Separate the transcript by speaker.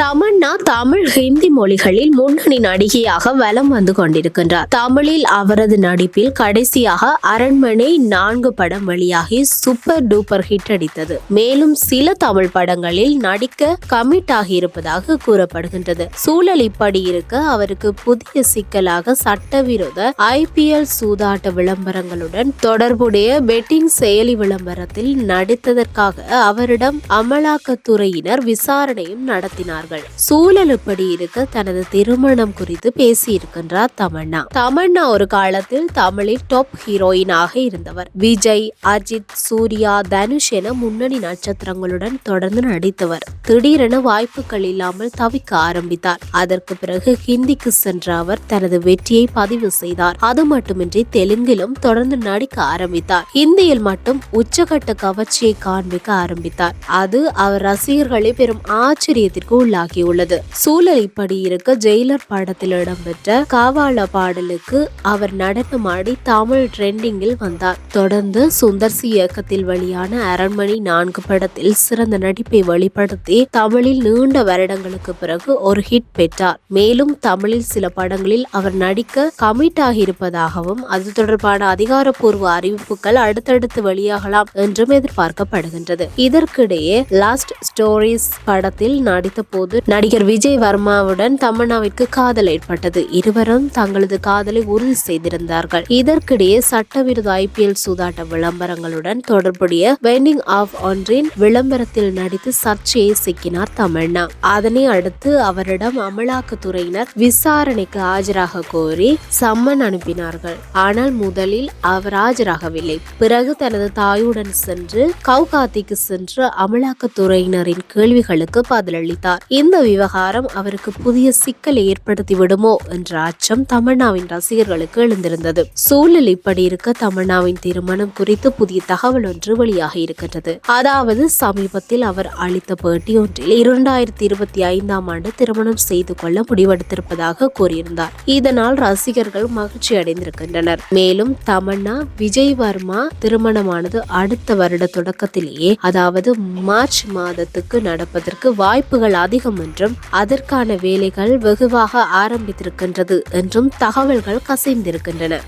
Speaker 1: தமன்னா தமிழ் ஹிந்தி மொழிகளில் முன்னணி நடிகையாக வலம் வந்து கொண்டிருக்கின்றார். தமிழில் அவரது நடிப்பில் கடைசியாக அரண்மனை நான்கு படம் வெளியாகி சூப்பர் டூப்பர் ஹிட் அடித்தது. மேலும் சில தமிழ் படங்களில் நடிக்க கமிட் ஆகியிருப்பதாக கூறப்படுகின்றது. சூழல் இப்படி இருக்க அவருக்கு புதிய சிக்கலாக சட்டவிரோத ஐபிஎல் சூதாட்ட விளம்பரங்களுடன் தொடர்புடைய பெட்டிங் செயலி விளம்பரத்தில் நடித்ததற்காக அவரிடம் அமலாக்கத்துறையினர் விசாரணையும் நடத்தினார் நடத்தினார்கள் சூழல் இப்படி இருக்க? தனது திருமணம் குறித்து பேசியிருக்கின்றார் தமன்னா. தமன்னா ஒரு காலத்தில் தமிழில் டாப் ஹீரோயினாக இருந்தவர். விஜய் அஜித் சூர்யா தனுஷ் என முன்னணி நட்சத்திரங்களுடன் தொடர்ந்து நடித்தவர். திடீரென வாய்ப்புகள் இல்லாமல் தவிக்க ஆரம்பித்தார். அதற்கு பிறகு ஹிந்திக்கு சென்ற அவர் தனது வெற்றியை பதிவு செய்தார். அது மட்டுமின்றி தெலுங்கிலும் தொடர்ந்து நடிக்க ஆரம்பித்தார். ஹிந்தியில் மட்டும் உச்சகட்ட கவர்ச்சியை காண்பிக்க ஆரம்பித்தார். அது அவர் ரசிகர்களை பெரும் ஆச்சரியத்திற்கு ஆகியுள்ளது சூழல் இப்படி இருக்க ஜெயிலர் படத்தில் இடம்பெற்ற காவால பாடலுக்கு அவர் நடனமாடி தமிழ் ட்ரெண்டிங்கில் வந்தார். தொடர்ந்து சுந்தர் சி இயக்கத்தில் வெளியான அரண்மனை நான்கு படத்தில் சிறந்த நடிப்பை வெளிப்படுத்தி தமிழில் நீண்ட வருடங்களுக்கு பிறகு ஒரு ஹிட் பெற்றார். மேலும் தமிழில் சில படங்களில் அவர் நடிக்க கமிட் ஆகியிருப்பதாகவும் அது தொடர்பான அதிகாரப்பூர்வ அறிவிப்புகள் அடுத்தடுத்து வெளியாகலாம் என்றும் எதிர்பார்க்கப்படுகின்றது. இதற்கிடையே லாஸ்ட் ஸ்டோரிஸ் படத்தில் நடித்த போது நடிகர் விஜய் வர்மாவுடன் தமன்னாவிற்கு காதல் ஏற்பட்டது. இருவரும் தங்களது காதலை உறுதி செய்திருந்தார்கள். இதற்கிடையே சட்டவிரோத ஐபிஎல் சூதாட்ட விளம்பரங்களுடன் தொடர்புடைய வெண்டிங் ஆஃப் ஒன்றின் விளம்பரத்தில் நடித்து சர்ச்சையை சிக்கினார் தமன்னா. அதனை அடுத்து அவரிடம் அமலாக்கத்துறையினர் விசாரணைக்கு ஆஜராக கோரி சம்மன் அனுப்பினார்கள். ஆனால் முதலில் அவர் ஆஜராகவில்லை. பிறகு தனது தாயுடன் சென்று கவுகாத்திக்கு சென்று அமலாக்கத்துறையினரின் கேள்விகளுக்கு பதிலளித்தார். இந்த விவகாரம் அவருக்கு புதிய சிக்கலை ஏற்படுத்தி விடுமோ என்ற அச்சம் தமன்னாவின் ரசிகர்களுக்கு எழுந்திருந்தது. சூழல் இப்படி இருக்க தமன்னாவின் திருமணம் குறித்து புதிய தகவல் ஒன்று வெளியாகி இருக்கின்றது. அதாவது சமீபத்தில் அவர் அளித்த பேட்டி ஒன்றில் இரண்டாயிரத்தி இருபத்தி ஐந்தாம் ஆண்டு திருமணம் செய்து கொள்ள முடிவெடுத்திருப்பதாக கூறியிருந்தார். இதனால் ரசிகர்கள் மகிழ்ச்சி அடைந்திருக்கின்றனர். மேலும் தமன்னா விஜய் வர்மா திருமணமானது அடுத்த வருட தொடக்கத்திலேயே அதாவது மார்ச் மாதத்துக்கு நடப்பதற்கு வாய்ப்புகள் அதிகம் என்றும் அதற்கான வேலைகள் வெகுவாக ஆரம்பித்திருக்கின்றது என்றும் தகவல்கள் கசிந்திருக்கின்றன.